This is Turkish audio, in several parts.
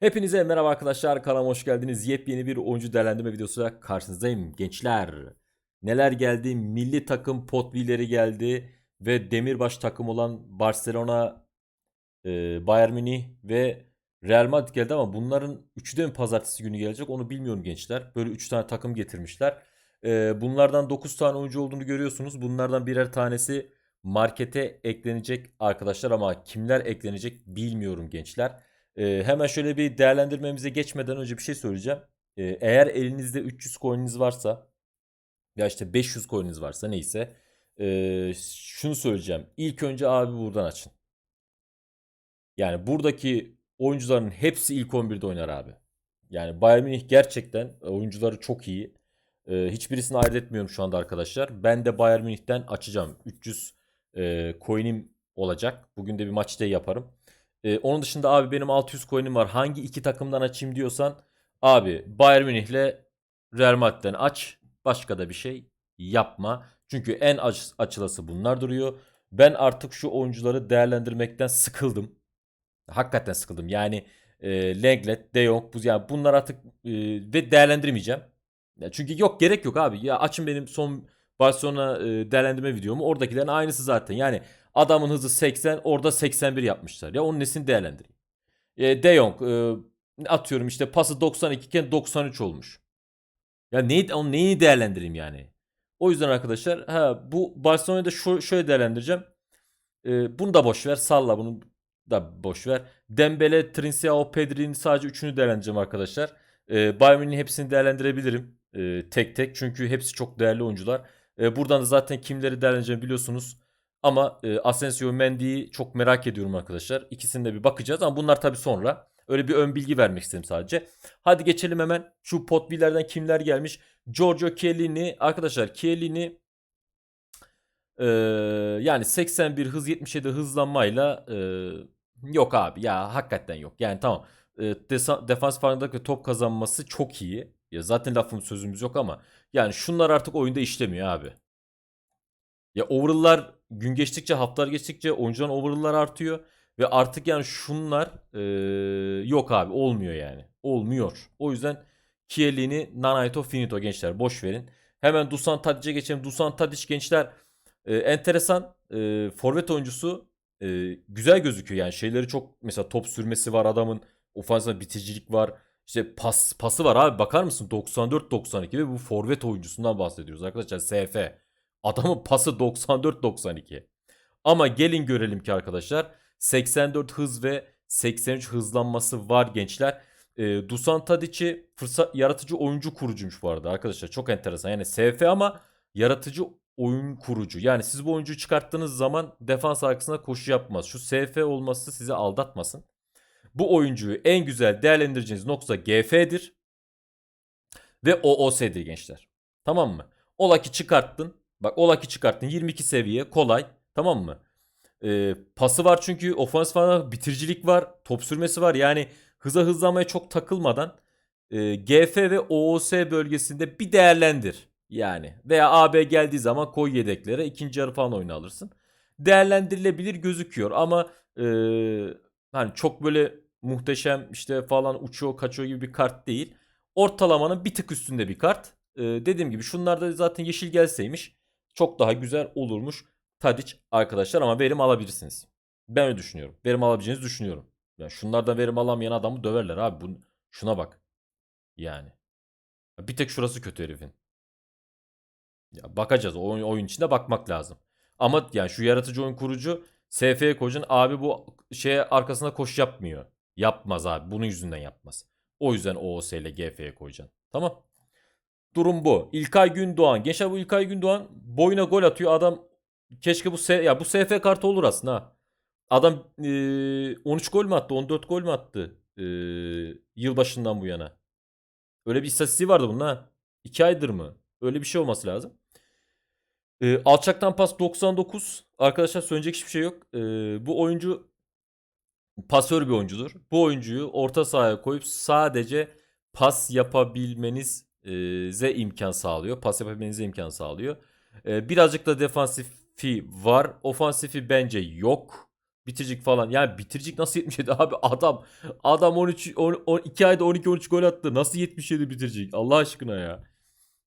Hepinize merhaba arkadaşlar kanalıma hoş geldiniz. Yepyeni bir oyuncu değerlendirme videosuyla karşınızdayım. Gençler neler geldi? Milli takım potvileri geldi ve demirbaş takım olan Barcelona, e, Bayern Münih ve Real Madrid geldi ama bunların üçü de mi pazartesi günü gelecek onu bilmiyorum gençler. Böyle 3 tane takım getirmişler. E, bunlardan 9 tane oyuncu olduğunu görüyorsunuz. Bunlardan birer tanesi markete eklenecek arkadaşlar ama kimler eklenecek bilmiyorum gençler. Ee, hemen şöyle bir değerlendirmemize geçmeden önce bir şey söyleyeceğim. Ee, eğer elinizde 300 coin'iniz varsa ya işte 500 coin'iniz varsa neyse ee, şunu söyleyeceğim. İlk önce abi buradan açın. Yani buradaki oyuncuların hepsi ilk 11'de oynar abi. Yani Bayern Münih gerçekten oyuncuları çok iyi. Ee, hiçbirisini ayırt etmiyorum şu anda arkadaşlar. Ben de Bayern Münih'ten açacağım. 300 e, coin'im olacak. Bugün de bir maç day yaparım. Ee, onun dışında abi benim 600 coin'im var. Hangi iki takımdan açayım diyorsan abi Bayern Münih'le Real Madrid'den aç. Başka da bir şey yapma. Çünkü en aç, açılası bunlar duruyor. Ben artık şu oyuncuları değerlendirmekten sıkıldım. Hakikaten sıkıldım. Yani e, Lenglet, De Jong bu yani bunlar artık e, ve değerlendirmeyeceğim. Ya çünkü yok gerek yok abi. Ya açın benim son Barcelona e, değerlendirme videomu. Oradakilerin aynısı zaten. Yani adamın hızı 80 orada 81 yapmışlar. Ya onun nesini değerlendireyim. E, De Jong e, atıyorum işte pası 92 iken 93 olmuş. Ya neyi, onun neyini değerlendireyim yani. O yüzden arkadaşlar ha, bu Barcelona'yı da şu, şöyle değerlendireceğim. E, bunu da boş ver. Salla bunu da boş ver. Dembele, Trincao, Pedri'nin sadece üçünü değerlendireceğim arkadaşlar. E, Bayern Münih'in hepsini değerlendirebilirim. E, tek tek çünkü hepsi çok değerli oyuncular. E, buradan da zaten kimleri değerlendireceğimi biliyorsunuz. Ama e, Asensio, Mendy'yi çok merak ediyorum arkadaşlar. İkisine bir bakacağız ama bunlar tabii sonra. Öyle bir ön bilgi vermek istedim sadece. Hadi geçelim hemen şu potbillerden kimler gelmiş. Giorgio Chiellini arkadaşlar Chiellini e, yani 81 hız 77 hızlanmayla e, yok abi ya hakikaten yok. Yani tamam e, defans farkındaki top kazanması çok iyi. Ya zaten lafımız sözümüz yok ama yani şunlar artık oyunda işlemiyor abi. Ya overall'lar gün geçtikçe haftalar geçtikçe oyuncuların overall'lar artıyor. Ve artık yani şunlar eee, yok abi olmuyor yani. Olmuyor. O yüzden Chiellini, Nanaito, Finito gençler boş verin. Hemen Dusan Tadic'e geçelim. Dusan Tadic gençler e, enteresan e, forvet oyuncusu e, güzel gözüküyor yani şeyleri çok mesela top sürmesi var adamın ofansında bitiricilik var işte pas pası var abi bakar mısın 94-92 ve bu forvet oyuncusundan bahsediyoruz arkadaşlar SF adamın pası 94-92 ama gelin görelim ki arkadaşlar 84 hız ve 83 hızlanması var gençler. E, Dusan Tadic'i fırsat yaratıcı oyuncu kurucuymuş bu arada arkadaşlar. Çok enteresan. Yani SF ama yaratıcı oyun kurucu. Yani siz bu oyuncuyu çıkarttığınız zaman defans arkasına koşu yapmaz. Şu SF olması sizi aldatmasın. Bu oyuncuyu en güzel değerlendireceğiniz nokta GF'dir. Ve OOS'dir gençler. Tamam mı? Ola ki çıkarttın. Bak ola ki çıkarttın. 22 seviye kolay. Tamam mı? Ee, pası var çünkü ofans falan bitiricilik var. Top sürmesi var. Yani hıza hızlanmaya çok takılmadan e, GF ve OOS bölgesinde bir değerlendir. Yani veya AB geldiği zaman koy yedeklere ikinci yarı falan oyunu alırsın. Değerlendirilebilir gözüküyor ama e, hani çok böyle muhteşem işte falan uçuyor kaçıyor gibi bir kart değil. Ortalamanın bir tık üstünde bir kart. E, dediğim gibi şunlarda zaten yeşil gelseymiş çok daha güzel olurmuş. Tadic arkadaşlar ama verim alabilirsiniz. Ben öyle düşünüyorum. Verim alabileceğinizi düşünüyorum. Yani şunlardan verim alamayan adamı döverler abi. Bu, şuna bak. Yani. Bir tek şurası kötü herifin. Ya bakacağız. Oyun, oyun içinde bakmak lazım. Ama yani şu yaratıcı oyun kurucu SF'ye koyacaksın. Abi bu şeye arkasına koş yapmıyor. Yapmaz abi. Bunun yüzünden yapmaz. O yüzden OOS ile GF'ye koyacaksın. Tamam. Durum bu. İlkay Gündoğan. Gençler bu İlkay Gündoğan boyuna gol atıyor. Adam keşke bu S ya bu SF kartı olur aslında ha. Adam e, 13 gol mü attı? 14 gol mü attı? E, yılbaşından bu yana. Öyle bir istatistiği vardı bunun ha. 2 aydır mı? Öyle bir şey olması lazım. E, alçaktan pas 99. Arkadaşlar söyleyecek hiçbir şey yok. E, bu oyuncu pasör bir oyuncudur. Bu oyuncuyu orta sahaya koyup sadece pas yapabilmenize imkan sağlıyor. Pas yapabilmenize imkan sağlıyor. Birazcık da defansifi var. Ofansifi bence yok. Bitiricik falan. Yani bitiricik nasıl 77 abi adam adam 13 on, on- 2 ayda 12 13 gol attı. Nasıl 77 bitiricik? Allah aşkına ya.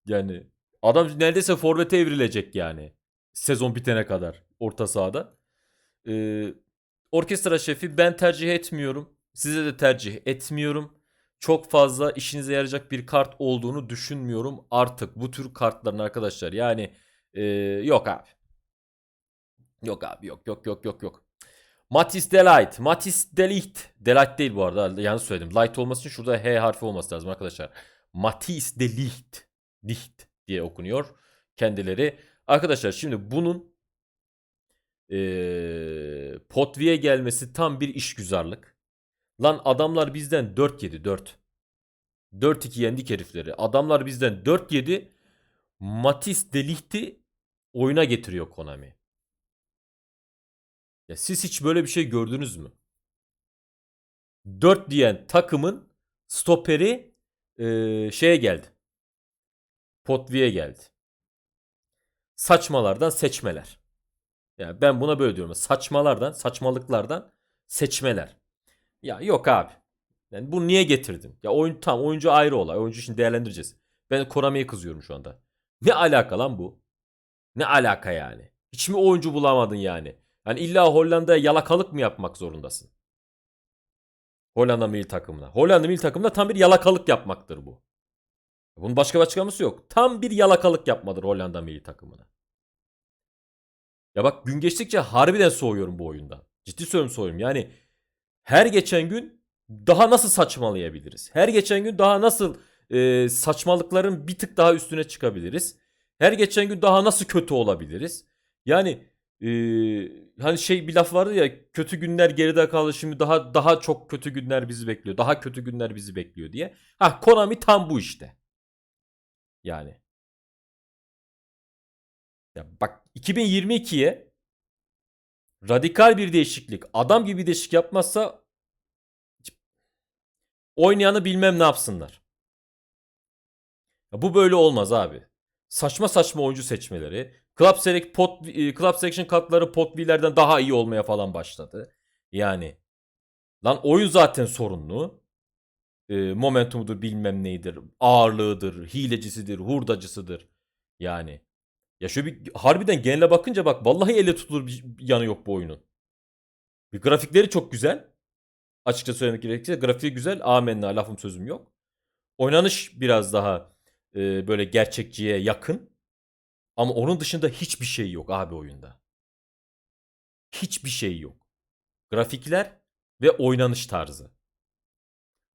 Yani adam neredeyse forvete evrilecek yani. Sezon bitene kadar orta sahada. Ee, orkestra şefi ben tercih etmiyorum. Size de tercih etmiyorum. Çok fazla işinize yarayacak bir kart olduğunu düşünmüyorum artık bu tür kartların arkadaşlar. Yani ee, yok abi. Yok abi yok yok yok yok yok. Matis Delight. Matis Delight. Delight değil bu arada. Yanlış söyledim. Light olması için şurada H harfi olması lazım arkadaşlar. Matis Delight. Licht diye okunuyor kendileri. Arkadaşlar şimdi bunun eee Potvi'ye gelmesi tam bir işgüzarlık. Lan adamlar bizden 4 yedi 4. 4-2 yendik herifleri. Adamlar bizden 4 yedi. Matis Delicht'i oyuna getiriyor Konami. Ya siz hiç böyle bir şey gördünüz mü? 4 diyen takımın stoperi eee, şeye geldi. Potvi'ye geldi. Saçmalardan seçmeler. Ya ben buna böyle diyorum. Saçmalardan, saçmalıklardan seçmeler. Ya yok abi. Yani bunu niye getirdin? Ya oyun tam oyuncu ayrı olay. Oyuncu şimdi değerlendireceğiz. Ben Konami'ye kızıyorum şu anda. Ne alaka lan bu? Ne alaka yani? Hiç mi oyuncu bulamadın yani? Yani illa Hollanda'ya yalakalık mı yapmak zorundasın? Hollanda milli takımına. Hollanda milli takımına tam bir yalakalık yapmaktır bu. Bunun başka bir açıklaması yok. Tam bir yalakalık yapmadır Hollanda milli takımına. Ya bak gün geçtikçe harbiden soğuyorum bu oyundan. Ciddi söylüyorum soğuyorum. Yani her geçen gün daha nasıl saçmalayabiliriz? Her geçen gün daha nasıl e, saçmalıkların bir tık daha üstüne çıkabiliriz? Her geçen gün daha nasıl kötü olabiliriz? Yani e, hani şey bir laf vardı ya kötü günler geride kaldı şimdi daha daha çok kötü günler bizi bekliyor. Daha kötü günler bizi bekliyor diye. Ha Konami tam bu işte. Yani. Ya bak 2022'ye radikal bir değişiklik, adam gibi bir değişiklik yapmazsa oynayanı bilmem ne yapsınlar. Ya bu böyle olmaz abi. Saçma saçma oyuncu seçmeleri. Club Select pot e, Club Selection kartları pot V'lerden daha iyi olmaya falan başladı. Yani lan oyun zaten sorunlu. E, momentumudur bilmem neydir. Ağırlığıdır, hilecisidir, hurdacısıdır. Yani ya şöyle bir harbiden genele bakınca bak vallahi elle tutulur bir yanı yok bu oyunun. Bir grafikleri çok güzel. Açıkça söylemek gerekirse grafiği güzel. Amenna lafım sözüm yok. Oynanış biraz daha e, böyle gerçekçiye yakın. Ama onun dışında hiçbir şey yok abi oyunda. Hiçbir şey yok. Grafikler ve oynanış tarzı.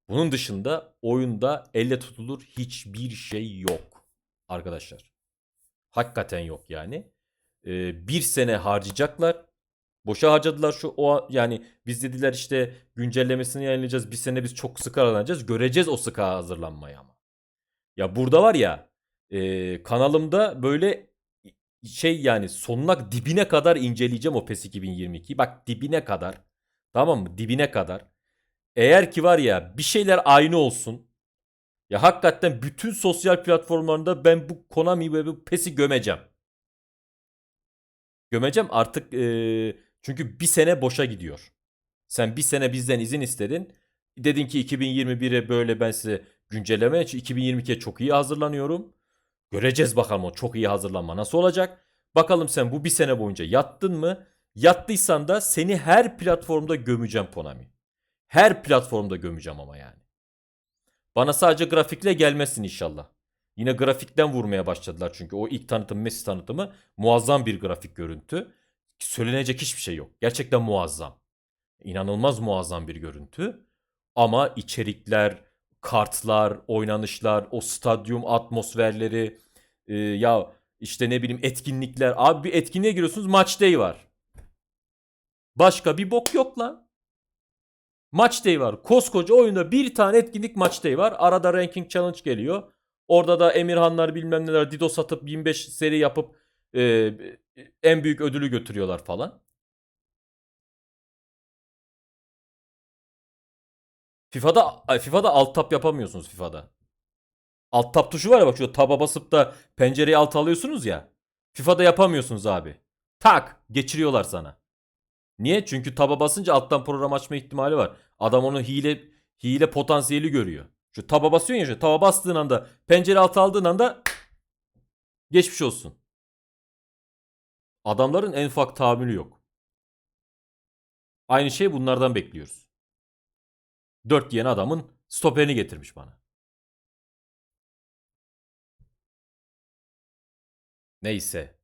Bunun dışında oyunda elle tutulur hiçbir şey yok arkadaşlar. Hakikaten yok yani. Ee, bir sene harcayacaklar. Boşa harcadılar şu o yani biz dediler işte güncellemesini yayınlayacağız. Bir sene biz çok sıkı hazırlanacağız. Göreceğiz o sıkı hazırlanmayı ama. Ya burada var ya e, kanalımda böyle şey yani sonuna dibine kadar inceleyeceğim o PES 2022. Bak dibine kadar. Tamam mı? Dibine kadar. Eğer ki var ya bir şeyler aynı olsun. Ya hakikaten bütün sosyal platformlarında ben bu Konami ve bu PES'i gömeceğim. Gömeceğim artık eee, çünkü bir sene boşa gidiyor. Sen bir sene bizden izin istedin. Dedin ki 2021'e böyle ben size güncelleme için 2022'ye çok iyi hazırlanıyorum. Göreceğiz bakalım o çok iyi hazırlanma nasıl olacak. Bakalım sen bu bir sene boyunca yattın mı? Yattıysan da seni her platformda gömeceğim Konami. Her platformda gömeceğim ama yani. Bana sadece grafikle gelmesin inşallah. Yine grafikten vurmaya başladılar çünkü o ilk tanıtım Messi tanıtımı muazzam bir grafik görüntü. Söylenecek hiçbir şey yok. Gerçekten muazzam. İnanılmaz muazzam bir görüntü. Ama içerikler, kartlar, oynanışlar, o stadyum atmosferleri, e, ya işte ne bileyim etkinlikler. Abi bir etkinliğe giriyorsunuz match day var. Başka bir bok yok lan. Match day var. Koskoca oyunda bir tane etkinlik match day var. Arada ranking challenge geliyor. Orada da Emirhanlar bilmem neler Dido satıp 25 seri yapıp e, en büyük ödülü götürüyorlar falan. FIFA'da FIFA'da alt tap yapamıyorsunuz FIFA'da. Alt tap tuşu var ya bak şurada taba basıp da pencereyi alt alıyorsunuz ya. FIFA'da yapamıyorsunuz abi. Tak geçiriyorlar sana. Niye? Çünkü taba basınca alttan program açma ihtimali var. Adam onu hile hile potansiyeli görüyor. Şu taba basıyorsun ya şu taba bastığın anda pencere altı aldığın anda geçmiş olsun. Adamların en ufak tahammülü yok. Aynı şey bunlardan bekliyoruz. 4 yeni adamın stoperini getirmiş bana. Neyse.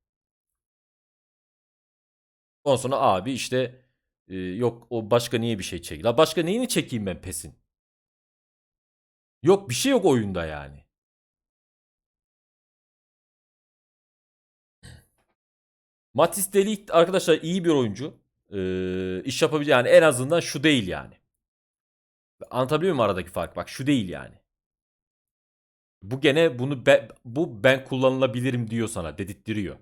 Ondan sonra abi işte e, yok o başka niye bir şey çek. La başka neyini çekeyim ben PES'in? Yok bir şey yok oyunda yani. Matis Delik arkadaşlar iyi bir oyuncu. Ee, iş yapabilir yani en azından şu değil yani. Anlatabiliyor muyum aradaki fark? Bak şu değil yani. Bu gene bunu be- bu ben kullanılabilirim diyor sana dedirtiyor.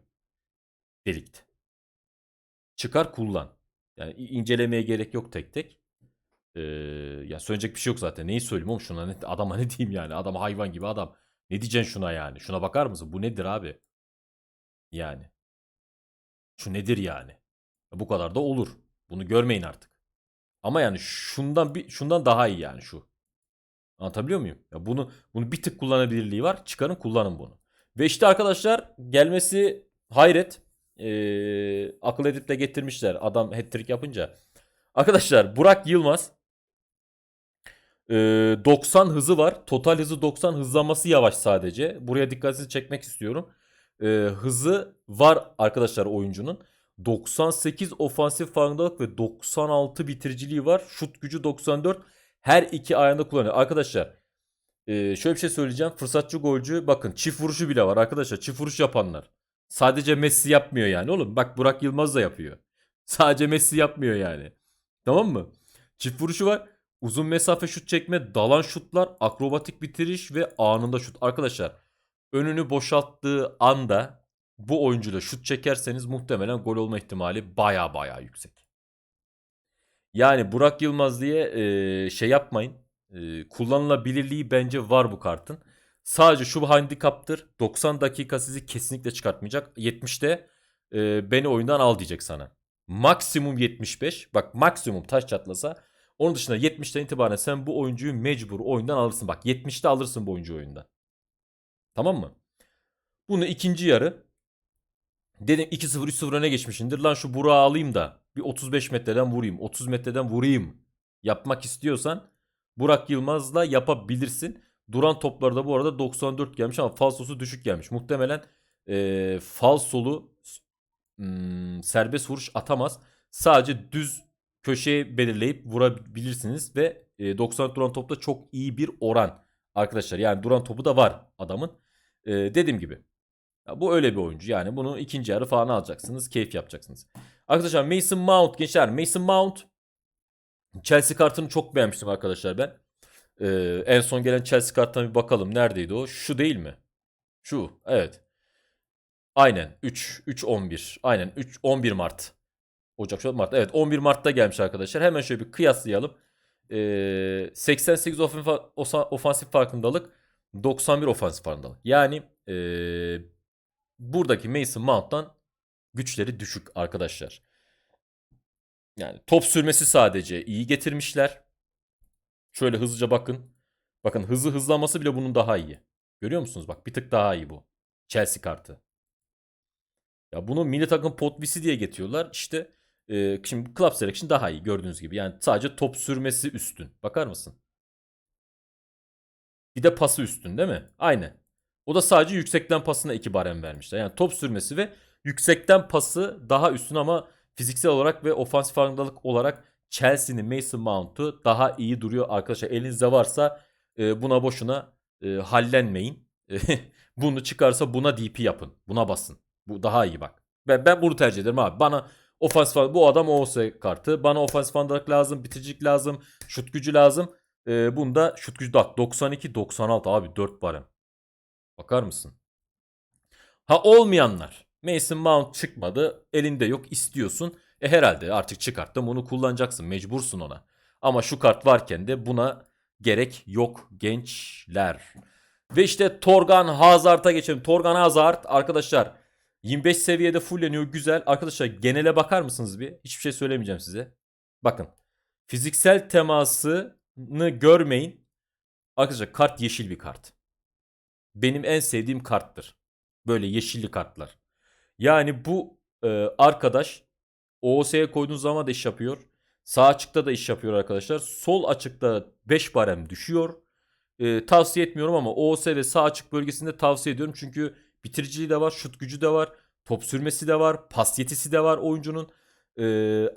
Delikt. Çıkar kullan. Yani incelemeye gerek yok tek tek. Ee, ya söyleyecek bir şey yok zaten. Neyi söyleyeyim oğlum şuna ne, adama ne diyeyim yani. Adam hayvan gibi adam. Ne diyeceksin şuna yani? Şuna bakar mısın? Bu nedir abi? Yani. Şu nedir yani? Bu kadar da olur. Bunu görmeyin artık. Ama yani şundan bir şundan daha iyi yani şu. Anlatabiliyor muyum? Ya bunu bunu bir tık kullanabilirliği var. Çıkarın kullanın bunu. Ve işte arkadaşlar gelmesi hayret. Ee, akıl edip de getirmişler adam hat-trick yapınca. Arkadaşlar Burak Yılmaz ee, 90 hızı var. Total hızı 90 hızlanması yavaş sadece. Buraya dikkatinizi çekmek istiyorum. Ee, hızı var arkadaşlar oyuncunun. 98 ofansif farkındalık ve 96 bitiriciliği var. Şut gücü 94. Her iki ayağında kullanıyor. Arkadaşlar e, şöyle bir şey söyleyeceğim. Fırsatçı golcü bakın çift vuruşu bile var arkadaşlar. Çift vuruş yapanlar. Sadece Messi yapmıyor yani oğlum. Bak Burak Yılmaz da yapıyor. Sadece Messi yapmıyor yani. Tamam mı? Çift vuruşu var. Uzun mesafe şut çekme, dalan şutlar, akrobatik bitiriş ve anında şut. Arkadaşlar önünü boşalttığı anda bu oyuncuyla şut çekerseniz muhtemelen gol olma ihtimali baya baya yüksek. Yani Burak Yılmaz diye e, şey yapmayın. E, kullanılabilirliği bence var bu kartın. Sadece şu handikaptır. 90 dakika sizi kesinlikle çıkartmayacak. 70'te e, beni oyundan al diyecek sana. Maksimum 75. Bak maksimum taş çatlasa. Onun dışında 70'ten itibaren sen bu oyuncuyu mecbur oyundan alırsın. Bak 70'te alırsın bu oyuncuyu oyundan. Tamam mı? Bunu ikinci yarı dedim 2-0 3-0 öne geçmişindir. Lan şu Burak'ı alayım da bir 35 metreden vurayım. 30 metreden vurayım. Yapmak istiyorsan Burak Yılmaz'la yapabilirsin. Duran toplarda bu arada 94 gelmiş ama falsosu düşük gelmiş. Muhtemelen e, falsolu hmm, serbest vuruş atamaz. Sadece düz köşeye belirleyip vurabilirsiniz ve e, 90 duran topta çok iyi bir oran arkadaşlar. Yani duran topu da var adamın. E, dediğim gibi ya bu öyle bir oyuncu. Yani bunu ikinci yarı falan alacaksınız. Keyif yapacaksınız. Arkadaşlar Mason Mount gençler. Mason Mount Chelsea kartını çok beğenmiştim arkadaşlar ben. Ee, en son gelen Chelsea kartına bir bakalım. Neredeydi o? Şu değil mi? Şu. Evet. Aynen. 3 3 11. Aynen 3 11 Mart. Ocak, Şubat, Mart. Evet 11 Mart'ta gelmiş arkadaşlar. Hemen şöyle bir kıyaslayalım. Ee, 88 ofa- osa- ofansif farkındalık. 91 ofansif farkındalık. Yani ee, buradaki Mason Mount'tan güçleri düşük arkadaşlar. Yani top sürmesi sadece iyi getirmişler. Şöyle hızlıca bakın. Bakın hızlı hızlanması bile bunun daha iyi. Görüyor musunuz? Bak bir tık daha iyi bu. Chelsea kartı. Ya bunu milli takım potvisi diye getiriyorlar. İşte e, şimdi Club Selection daha iyi gördüğünüz gibi. Yani sadece top sürmesi üstün. Bakar mısın? Bir de pası üstün değil mi? Aynen. O da sadece yüksekten pasına iki barem vermişler. Yani top sürmesi ve yüksekten pası daha üstün ama fiziksel olarak ve ofansif farkındalık olarak Chelsea'nin Mason Mount'u daha iyi duruyor arkadaşlar. Elinizde varsa e, buna boşuna e, hallenmeyin. bunu çıkarsa buna DP yapın. Buna basın. Bu daha iyi bak. Ben, ben bunu tercih ederim abi. Bana ofansif bu adam OS kartı. Bana ofansif farkındalık lazım. Bitiricilik lazım. Şut gücü lazım. E, bunda şut gücü bak 92 96 abi 4 barem. Bakar mısın? Ha olmayanlar. Mason Mount çıkmadı. Elinde yok istiyorsun. E herhalde artık çıkarttım onu kullanacaksın. Mecbursun ona. Ama şu kart varken de buna gerek yok gençler. Ve işte Torgan Hazard'a geçelim. Torgan Hazard arkadaşlar 25 seviyede fulleniyor güzel. Arkadaşlar genele bakar mısınız bir? Hiçbir şey söylemeyeceğim size. Bakın. Fiziksel temasını görmeyin. Arkadaşlar kart yeşil bir kart. Benim en sevdiğim karttır. Böyle yeşilli kartlar. Yani bu e, arkadaş OOS'ye koyduğunuz zaman da iş yapıyor. Sağ açıkta da iş yapıyor arkadaşlar. Sol açıkta 5 barem düşüyor. E, tavsiye etmiyorum ama OOS ve sağ açık bölgesinde tavsiye ediyorum. Çünkü bitiriciliği de var, şut gücü de var, top sürmesi de var, pas yetisi de var oyuncunun. E,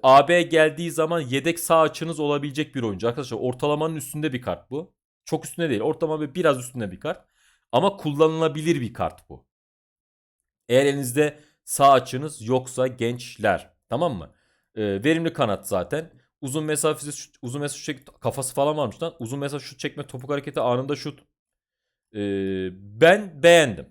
AB geldiği zaman yedek sağ açınız olabilecek bir oyuncu. Arkadaşlar ortalamanın üstünde bir kart bu. Çok üstünde değil. Ortalama biraz üstünde bir kart. Ama kullanılabilir bir kart bu. Eğer elinizde sağ açınız yoksa gençler. Tamam mı? Ee, verimli kanat zaten. Uzun mesafesi şut- uzun mesafe çek- kafası falan varmış lan. Uzun mesafe şut çekme topuk hareketi anında şut. Ee, ben beğendim.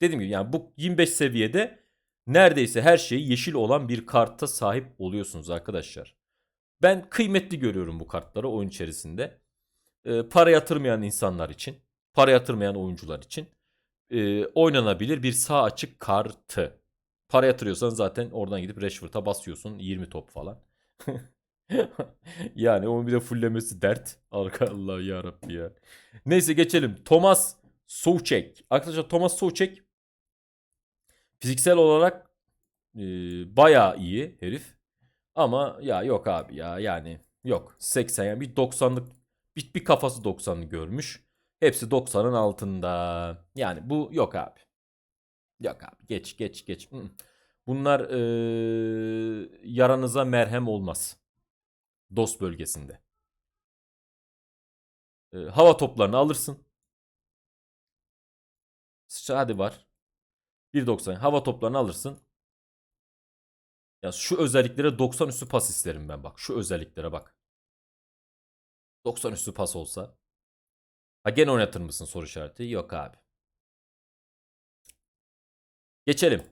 Dediğim gibi yani bu 25 seviyede neredeyse her şeyi yeşil olan bir karta sahip oluyorsunuz arkadaşlar. Ben kıymetli görüyorum bu kartları oyun içerisinde. Ee, para yatırmayan insanlar için, para yatırmayan oyuncular için e, oynanabilir bir sağ açık kartı. Para yatırıyorsan zaten oradan gidip Rashford'a basıyorsun 20 top falan. yani onun bir de fullemesi dert. Arka Allah ya Rabbi ya. Neyse geçelim. Thomas Soucek. Arkadaşlar Thomas Soucek fiziksel olarak e, bayağı iyi herif. Ama ya yok abi ya yani yok 80 yani bir 90'lık bir, bir kafası 90'lı görmüş. Hepsi 90'ın altında. Yani bu yok abi. Yok abi geç geç geç. Mm. Bunlar eee, yaranıza merhem olmaz. Dost bölgesinde. Eee, hava toplarını alırsın. Sıça- Hadi var. 1.90 hava toplarını alırsın. Ya şu özelliklere 90 üstü pas isterim ben bak. Şu özelliklere bak. 90 üstü pas olsa. Ha gene oynatır mısın soru işareti? Yok abi. Geçelim.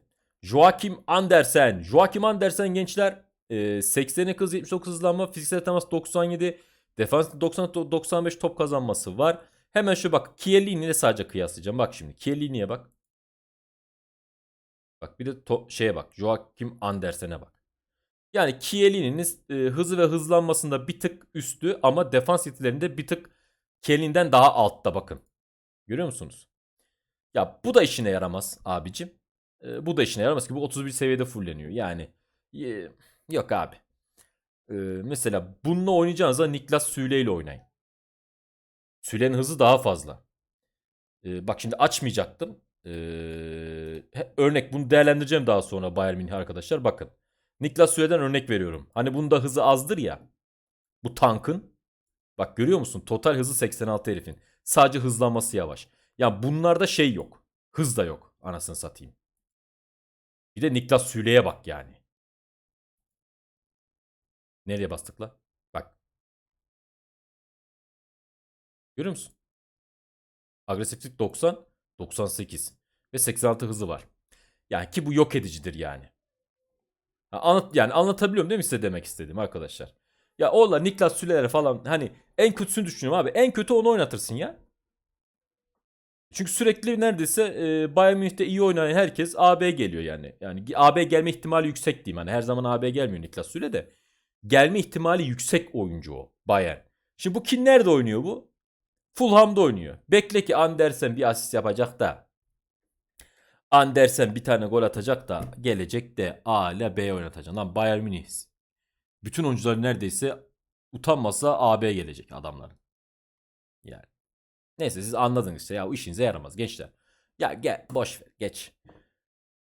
Joachim Andersen. Joachim Andersen gençler e, 80'lik hız 79 hızlanma fiziksel temas 97 defans 90 95 top kazanması var. Hemen şu bak Chiellini ile sadece kıyaslayacağım. Bak şimdi Chiellini'ye bak. Bak bir de to- şeye bak. Joachim Andersen'e bak. Yani Chiellini'nin e, hızı ve hızlanmasında bir tık üstü ama defans yetilerinde bir tık Chiellini'den daha altta bakın. Görüyor musunuz? Ya bu da işine yaramaz abicim. E, bu da işine yaramaz ki bu 31 seviyede fulleniyor. Yani e, yok abi. E, mesela bununla oynayacağınızda Niklas Süle ile oynayın. Süle'nin hızı daha fazla. E, bak şimdi açmayacaktım. E, örnek bunu değerlendireceğim daha sonra Bayern Münih arkadaşlar. Bakın. Niklas Süle'den örnek veriyorum. Hani bunda hızı azdır ya. Bu tankın. Bak görüyor musun? Total hızı 86 herifin. Sadece hızlanması yavaş. Ya bunlarda şey yok. Hız da yok. Anasını satayım. Bir de Niklas Süle'ye bak yani. Nereye bastık la? Bak. Görüyor musun? Agresiflik 90, 98 ve 86 hızı var. Yani ki bu yok edicidir yani. Anlat, yani anlatabiliyorum değil mi size demek istediğim arkadaşlar? Ya ola Niklas Süle'lere falan hani en kötüsünü düşünüyorum abi. En kötü onu oynatırsın ya. Çünkü sürekli neredeyse e, Bayern Münih'te iyi oynayan herkes AB geliyor yani. Yani AB gelme ihtimali yüksek diyeyim. Hani her zaman AB gelmiyor Niklas Süle de. Gelme ihtimali yüksek oyuncu o Bayern. Şimdi bu kim nerede oynuyor bu? Fulham'da oynuyor. Bekle ki Andersen bir asist yapacak da. Andersen bir tane gol atacak da gelecek de A ile B oynatacak. Lan Bayern Münih. Bütün oyuncular neredeyse utanmasa AB gelecek adamların. Yani. Neyse siz anladınız işte ya o işinize yaramaz gençler. Ya gel boş ver geç.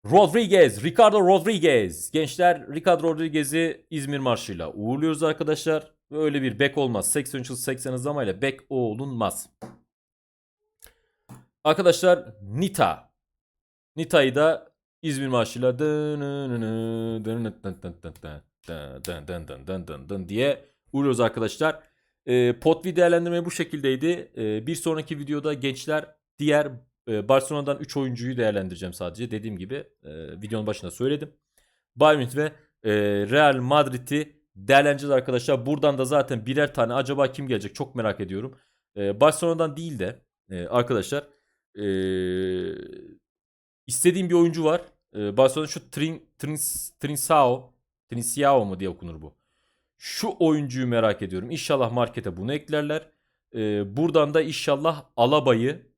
Rodriguez, Ricardo Rodriguez. Gençler Ricardo Rodriguez'i İzmir marşıyla uğurluyoruz arkadaşlar. Öyle bir bek olmaz. 83 hız 80 hızlamayla bek olunmaz. Arkadaşlar Nita. Nita'yı da İzmir marşıyla diye uğurluyoruz arkadaşlar. E, Potvi değerlendirme bu şekildeydi. E, bir sonraki videoda gençler diğer e, Barcelona'dan 3 oyuncuyu değerlendireceğim sadece. Dediğim gibi e, videonun başında söyledim. Bayern ve e, Real Madrid'i değerlendireceğiz arkadaşlar. Buradan da zaten birer tane acaba kim gelecek çok merak ediyorum. E, Barcelona'dan değil de e, arkadaşlar e, istediğim bir oyuncu var. Ee, Barcelona şu Trin, Trins, Trinsao, Trinciao mu diye okunur bu. Şu oyuncuyu merak ediyorum. İnşallah markete bunu eklerler. Ee, buradan da inşallah Alaba'yı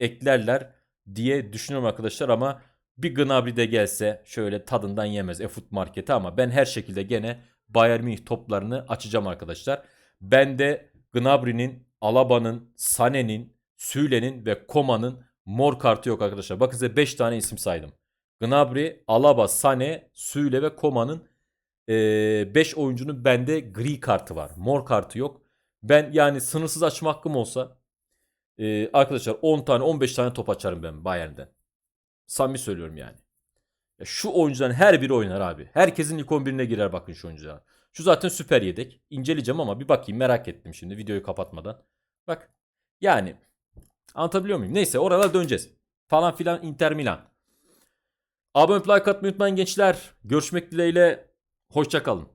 eklerler diye düşünüyorum arkadaşlar ama bir Gnabry de gelse şöyle tadından yemez Efut markete ama ben her şekilde gene Bayern Münih toplarını açacağım arkadaşlar. Ben de Gnabry'nin, Alaba'nın, Sané'nin, Süle'nin ve Koma'nın mor kartı yok arkadaşlar. Bakın size 5 tane isim saydım. Gnabry, Alaba, Sané, Süle ve Koma'nın 5 oyuncunun bende gri kartı var. Mor kartı yok. Ben yani sınırsız açma hakkım olsa e, arkadaşlar 10 tane 15 tane top açarım ben Bayern'den. Samimi söylüyorum yani. Ya şu oyuncuların her biri oynar abi. Herkesin ilk 11'ine girer bakın şu oyuncular. Şu zaten süper yedek. İnceleyeceğim ama bir bakayım merak ettim şimdi videoyu kapatmadan. Bak yani anlatabiliyor muyum? Neyse oralara döneceğiz. Falan filan Inter Milan. Abone like atmayı unutmayın gençler. Görüşmek dileğiyle. Hoşçakalın.